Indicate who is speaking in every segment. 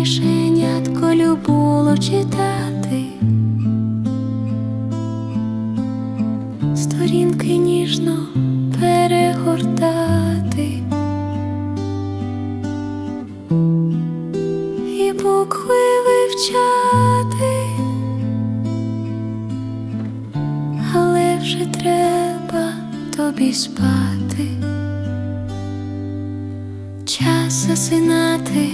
Speaker 1: мишенятко любило читати, сторінки ніжно перегортати. І букви вивчати, але вже треба тобі спати. Час засинати,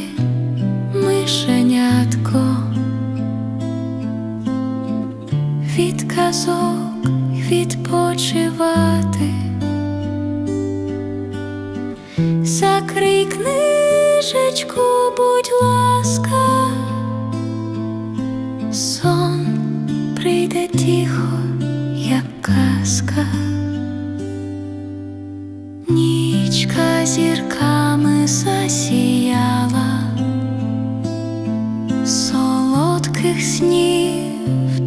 Speaker 1: від казок відпочивати. Закрий книжечку, будь ласка, сон прийде тихо, як казка. Нічка зірками засіяла, солодких снів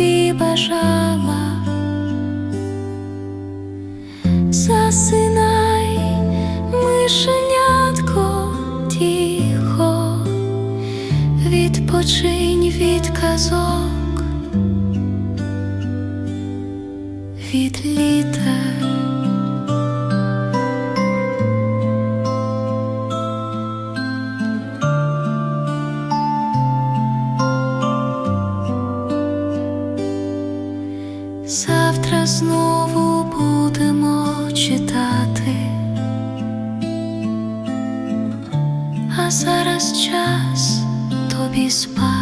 Speaker 1: тобі бажала. Засинай, мишенятко, тихо, відпочинь від казок, від літа. Завтра знову будемо читати, а зараз час тобі спати.